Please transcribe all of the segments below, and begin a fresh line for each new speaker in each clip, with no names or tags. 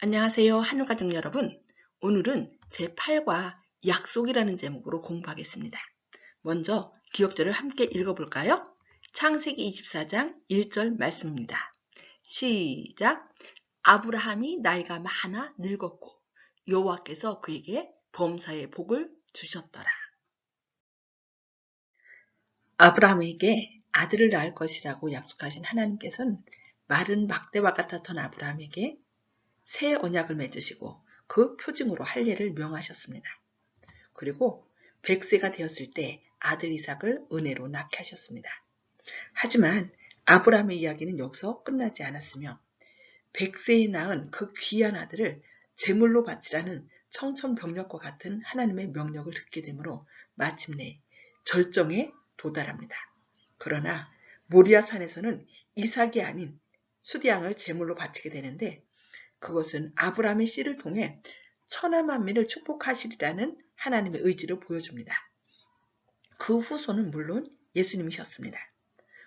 안녕하세요. 하늘가족 여러분. 오늘은 제8과 약속이라는 제목으로 공부하겠습니다. 먼저 기억절을 함께 읽어볼까요? 창세기 24장 1절 말씀입니다. 시작! 아브라함이 나이가 많아 늙었고 여호와께서 그에게 범사의 복을 주셨더라. 아브라함에게 아들을 낳을 것이라고 약속하신 하나님께서는 마른 막대와 같았던 아브라함에게 새 언약을 맺으시고 그 표징으로 할례를 명하셨습니다. 그리고 100세가 되었을 때 아들 이삭을 은혜로 낳게 하셨습니다. 하지만 아브라함의 이야기는 여기서 끝나지 않았으며 100세에 낳은 그 귀한 아들을 제물로 바치라는 청천벽력과 같은 하나님의 명령을 듣게 되므로 마침내 절정에 도달합니다. 그러나 모리아 산에서는 이삭이 아닌 수디양을 제물로 바치게 되는데 그것은 아브라함의 씨를 통해 천하 만민을 축복하시리라는 하나님의 의지를 보여줍니다. 그 후손은 물론 예수님이셨습니다.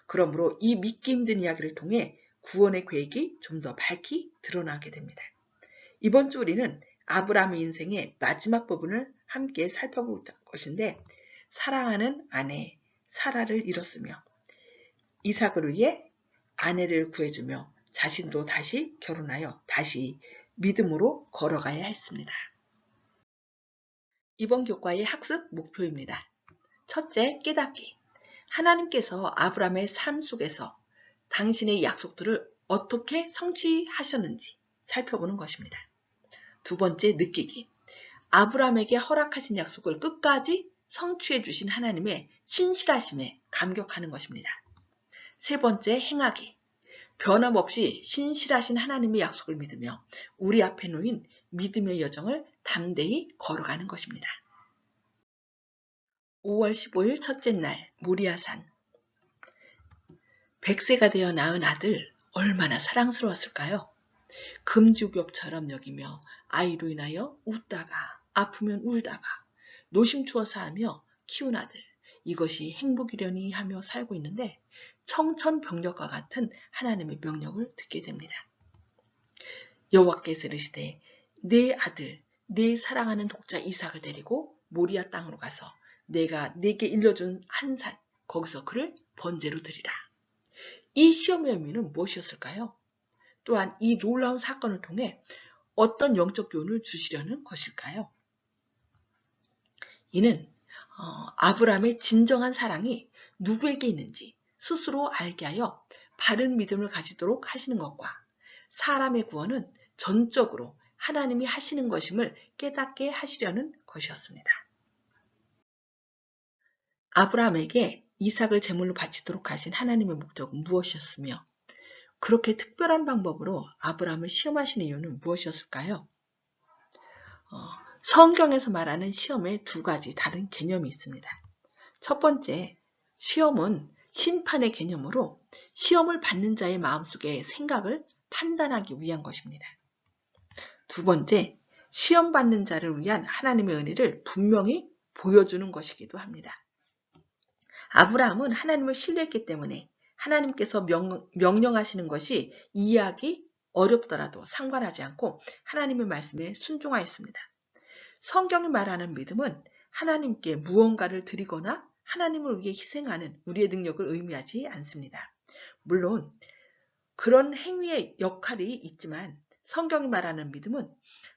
그러므로 이 믿기 힘든 이야기를 통해 구원의 계획이 좀 더 밝히 드러나게 됩니다. 이번 주 우리는 아브라함의 인생의 마지막 부분을 함께 살펴볼 것인데 사랑하는 아내 사라를 잃었으며 이삭을 위해 아내를 구해주며 자신도 다시 결혼하여 다시 믿음으로 걸어가야 했습니다. 이번 교과의 학습 목표입니다. 첫째, 깨닫기. 하나님께서 아브라함의 삶 속에서 당신의 약속들을 어떻게 성취하셨는지 살펴보는 것입니다. 두 번째, 느끼기. 아브라함에게 허락하신 약속을 끝까지 성취해 주신 하나님의 신실하심에 감격하는 것입니다. 세 번째, 행하기. 변함없이 신실하신 하나님의 약속을 믿으며 우리 앞에 놓인 믿음의 여정을 담대히 걸어가는 것입니다. 5월 15일 첫째 날 모리아산 100세가 되어 낳은 아들 얼마나 사랑스러웠을까요? 금주겹처럼 여기며 아이로 인하여 웃다가 아프면 울다가 노심초사 하며 키운 아들 이것이 행복이려니 하며 살고 있는데 청천벽력과 같은 하나님의 명령을 듣게 됩니다. 여호와께서 이르시되 내 아들 내 사랑하는 독자 이삭을 데리고 모리아 땅으로 가서 내가 내게 일러준 한 산 거기서 그를 번제로 드리라. 이 시험의 의미는 무엇이었을까요? 또한 이 놀라운 사건을 통해 어떤 영적 교훈을 주시려는 것일까요? 이는 어, 아브라함의 진정한 사랑이 누구에게 있는지 스스로 알게 하여 바른 믿음을 가지도록 하시는 것과 사람의 구원은 전적으로 하나님이 하시는 것임을 깨닫게 하시려는 것이었습니다. 아브라함에게 이삭을 제물로 바치도록 하신 하나님의 목적은 무엇이었으며 그렇게 특별한 방법으로 아브라함을 시험하시는 이유는 무엇이었을까요? 어, 성경에서 말하는 시험에 두 가지 다른 개념이 있습니다. 첫 번째, 시험은 심판의 개념으로 시험을 받는 자의 마음속의 생각을 판단하기 위한 것입니다. 두 번째, 시험 받는 자를 위한 하나님의 은혜를 분명히 보여주는 것이기도 합니다. 아브라함은 하나님을 신뢰했기 때문에 하나님께서 명, 명령하시는 것이 이해하기 어렵더라도 상관하지 않고 하나님의 말씀에 순종하였습니다. 성경이 말하는 믿음은 하나님께 무언가를 드리거나 하나님을 위해 희생하는 우리의 능력을 의미하지 않습니다. 물론 그런 행위의 역할이 있지만 성경이 말하는 믿음은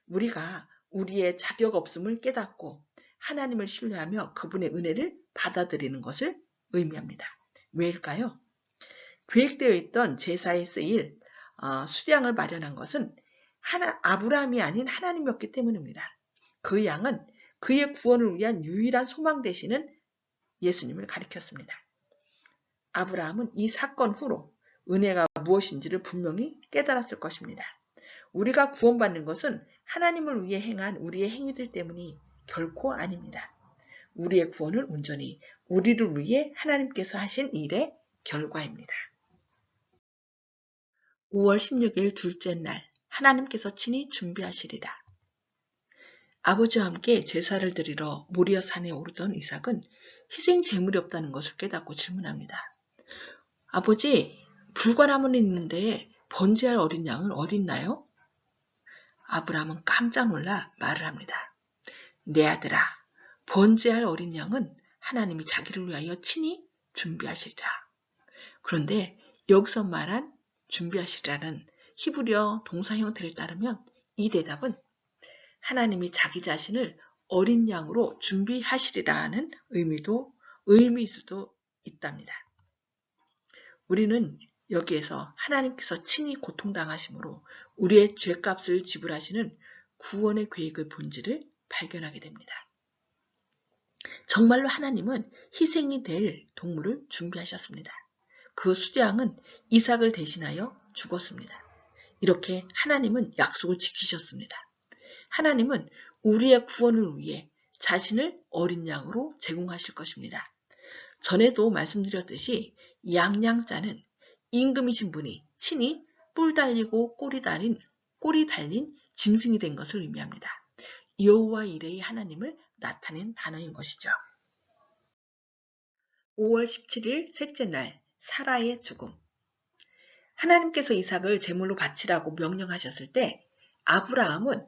우리가 우리의 자격 없음을 깨닫고 하나님을 신뢰하며 그분의 은혜를 받아들이는 것을 의미합니다. 왜일까요? 계획되어 있던 제사에 쓰일 어, 수량을 마련한 것은 아브라함이 아닌 하나님이었기 때문입니다. 그 양은 그의 구원을 위한 유일한 소망 되시는 예수님을 가리켰습니다. 아브라함은 이 사건 후로 은혜가 무엇인지를 분명히 깨달았을 것입니다. 우리가 구원받는 것은 하나님을 위해 행한 우리의 행위들 때문이 결코 아닙니다. 우리의 구원은 온전히 우리를 위해 하나님께서 하신 일의 결과입니다. 5월 16일 둘째 날 하나님께서 친히 준비하시리라. 아버지와 함께 제사를 드리러 모리아 산에 오르던 이삭은 희생 제물이 없다는 것을 깨닫고 질문합니다. 아버지, 불과나무는 있는데 번제할 어린 양은 어디 있나요? 아브라함은 깜짝 놀라 말을 합니다. 내 아들아, 번제할 어린 양은 하나님이 자기를 위하여 친히 준비하시리라. 그런데 여기서 말한 준비하시리라는 히브리어 동사 형태를 따르면 이 대답은 하나님이 자기 자신을 어린 양으로 준비하시리라는 의미도 의미일 수도 있답니다. 우리는 여기에서 하나님께서 친히 고통당하심으로 우리의 죄값을 지불하시는 구원의 계획의 본질을 발견하게 됩니다. 정말로 하나님은 희생이 될 동물을 준비하셨습니다. 그 수양은 이삭을 대신하여 죽었습니다. 이렇게 하나님은 약속을 지키셨습니다. 하나님은 우리의 구원을 위해 자신을 어린 양으로 제공하실 것입니다. 전에도 말씀드렸듯이 양양자는 임금이신 분이 친히 뿔 달리고 꼬리 달린 꼬리 달린 짐승이 된 것을 의미합니다. 여호와 이레의 하나님을 나타낸 단어인 것이죠. 5월 17일 셋째 날 사라의 죽음 하나님께서 이삭을 제물로 바치라고 명령하셨을 때 아브라함은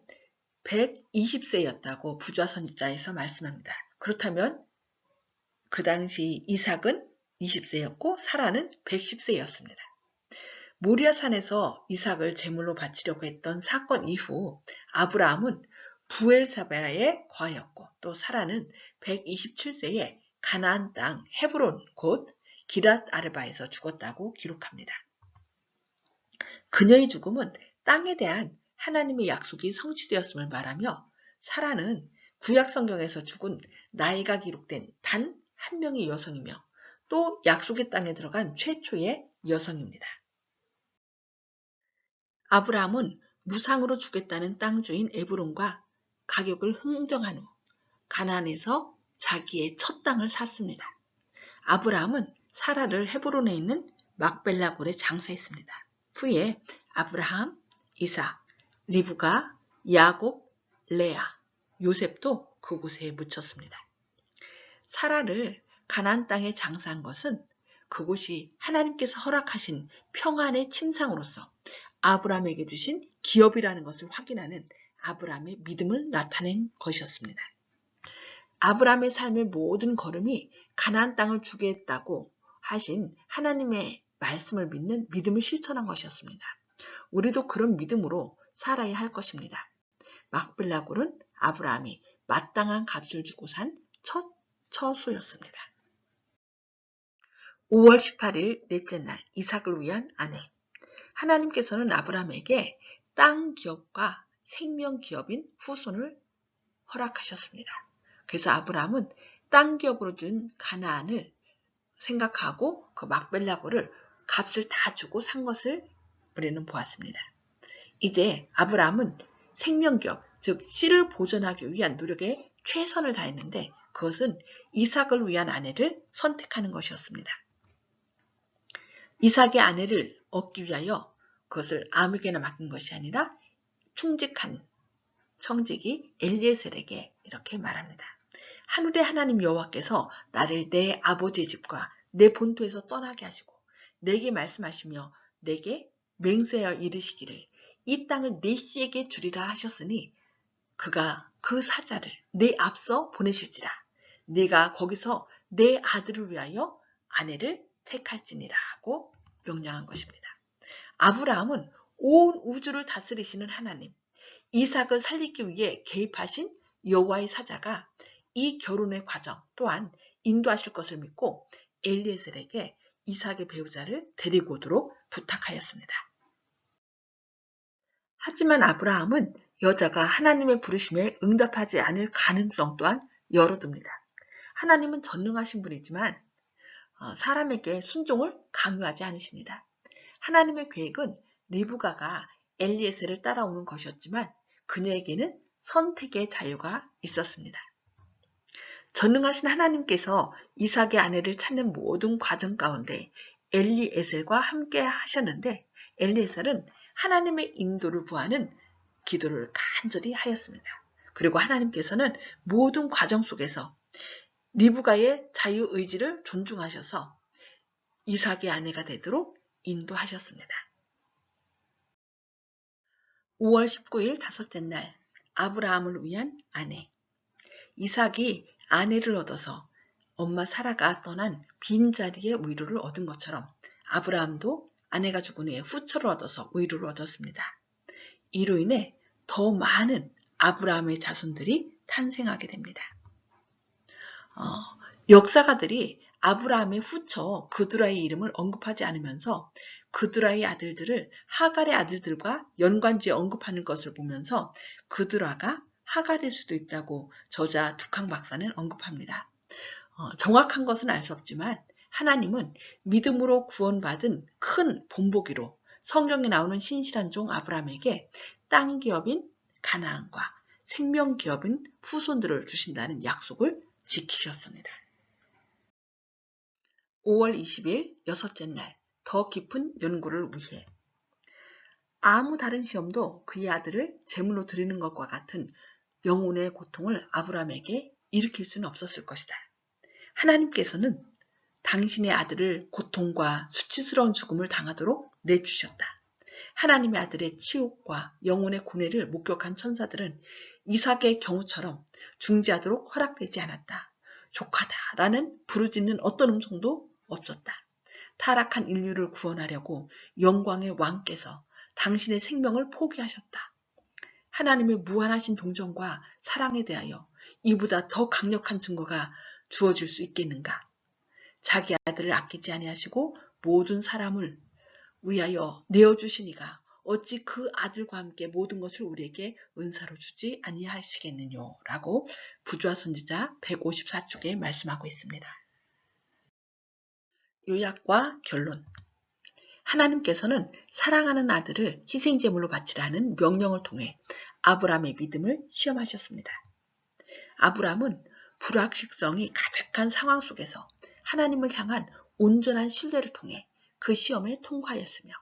120세였다고 부좌선지자에서 말씀합니다. 그렇다면 그 당시 이삭은 20세였고 사라는 110세였습니다. 모리아산에서 이삭을 제물로 바치려고 했던 사건 이후 아브라함은 부엘사바에 거하였고 또 사라는 127세에 가나안 땅 헤브론 곧 기랏 아르바에서 죽었다고 기록합니다. 그녀의 죽음은 땅에 대한 하나님의 약속이 성취되었음을 말하며 사라는 구약 성경에서 죽은 나이가 기록된 단 한 명의 여성이며 또 약속의 땅에 들어간 최초의 여성입니다. 아브라함은 무상으로 주겠다는 땅 주인 에브론과 가격을 흥정한 후 가나안에서 자기의 첫 땅을 샀습니다. 아브라함은 사라를 헤브론에 있는 막벨라골에 장사했습니다. 후에 아브라함, 이삭, 리브가, 야곱, 레아, 요셉도 그곳에 묻혔습니다. 사라를 가나안 땅에 장사한 것은 그곳이 하나님께서 허락하신 평안의 침상으로서 아브라함에게 주신 기업이라는 것을 확인하는 아브라함의 믿음을 나타낸 것이었습니다. 아브라함의 삶의 모든 걸음이 가나안 땅을 주게 했다고 하신 하나님의 말씀을 믿는 믿음을 실천한 것이었습니다. 우리도 그런 믿음으로 살아야 할 것입니다. 막빌라골은 아브라함이 마땅한 값을 주고 산 첫 처소였습니다. 5월 18일 넷째 날 이삭을 위한 아내 하나님께서는 아브라함에게 땅 기업과 생명 기업인 후손을 허락하셨습니다. 그래서 아브라함은 땅 기업으로 준 가나안을 생각하고 그 막벨라고를 값을 다 주고 산 것을 우리는 보았습니다. 이제 아브라함은 생명기업, 즉 씨를 보존하기 위한 노력에 최선을 다했는데 그것은 이삭을 위한 아내를 선택하는 것이었습니다. 이삭의 아내를 얻기 위하여 그것을 아무에게나 맡긴 것이 아니라 충직한 청직이 엘리에셀에게 이렇게 말합니다. 하늘의 하나님 여호와께서 나를 내 아버지의 집과 내 본토에서 떠나게 하시고 내게 말씀하시며 내게 맹세하여 이르시기를 이 땅을 내 씨에게 주리라 하셨으니 그가 그 사자를 내 앞서 보내실지라 네가 거기서 내 아들을 위하여 아내를 택할지니라 하고 명령한 것입니다. 아브라함은 온 우주를 다스리시는 하나님, 이삭을 살리기 위해 개입하신 여호와의 사자가 이 결혼의 과정 또한 인도하실 것을 믿고 엘리에셀에게 이삭의 배우자를 데리고 오도록 부탁하였습니다. 하지만 아브라함은 여자가 하나님의 부르심에 응답하지 않을 가능성 또한 열어둡니다. 하나님은 전능하신 분이지만 어, 사람에게 순종을 강요하지 않으십니다. 하나님의 계획은 리브가가 엘리에셀을 따라오는 것이었지만 그녀에게는 선택의 자유가 있었습니다. 전능하신 하나님께서 이삭의 아내를 찾는 모든 과정 가운데 엘리에셀과 함께 하셨는데 엘리에셀은 하나님의 인도를 구하는 기도를 간절히 하였습니다. 그리고 하나님께서는 모든 과정 속에서 리브가의 자유의지를 존중하셔서 이삭의 아내가 되도록 인도하셨습니다. 5월 19일 다섯째 날 아브라함을 위한 아내 이삭이 아내를 얻어서 엄마 사라가 떠난 빈자리에 위로를 얻은 것처럼 아브라함도 아내가 죽은 후에 후처를 얻어서 위로를 얻었습니다. 이로 인해 더 많은 아브라함의 자손들이 탄생하게 됩니다. 어, 역사가들이 아브라함의 후처 그드라의 이름을 언급하지 않으면서 그드라의 아들들을 하갈의 아들들과 연관지에 언급하는 것을 보면서 그드라가 하갈일 수도 있다고 저자 두캉 박사는 언급합니다. 어, 정확한 것은 알 수 없지만 하나님은 믿음으로 구원받은 큰 본보기로 성경에 나오는 신실한 종 아브라함에게 땅 기업인 가나안과 생명 기업인 후손들을 주신다는 약속을 지키셨습니다. 5월 20일 여섯째 날 더 깊은 연구를 위해 아무 다른 시험도 그의 아들을 제물로 드리는 것과 같은 영혼의 고통을 아브라함에게 일으킬 수는 없었을 것이다. 하나님께서는 당신의 아들을 고통과 수치스러운 죽음을 당하도록 내주셨다. 하나님의 아들의 치욕과 영혼의 고뇌를 목격한 천사들은 이삭의 경우처럼 중지하도록 허락되지 않았다. 족하다라는 부르짖는 어떤 음성도 없었다. 타락한 인류를 구원하려고 영광의 왕께서 당신의 생명을 포기하셨다. 하나님의 무한하신 동정과 사랑에 대하여 이보다 더 강력한 증거가 주어질 수 있겠는가? 자기 아들을 아끼지 아니하시고 모든 사람을 위하여 내어주시니가 어찌 그 아들과 함께 모든 것을 우리에게 은사로 주지 아니하시겠느뇨 라고 부조화 선지자 154쪽에 말씀하고 있습니다. 요약과 결론 하나님께서는 사랑하는 아들을 희생제물로 바치라는 명령을 통해 아브라함의 믿음을 시험하셨습니다. 아브라함은 불확실성이 가득한 상황 속에서 하나님을 향한 온전한 신뢰를 통해 그 시험에 통과하였으며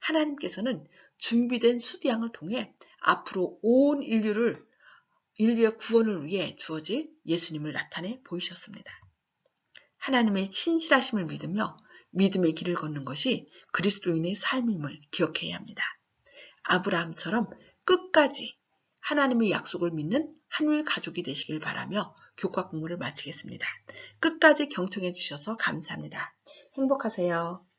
하나님께서는 준비된 수디양을 통해 앞으로 온 인류를 인류의 구원을 위해 주어질 예수님을 나타내 보이셨습니다. 하나님의 신실하심을 믿으며 믿음의 길을 걷는 것이 그리스도인의 삶임을 기억해야 합니다. 아브라함처럼 끝까지 하나님의 약속을 믿는 한율 가족이 되시길 바라며 교과 공부를 마치겠습니다. 끝까지 경청해 주셔서 감사합니다. 행복하세요.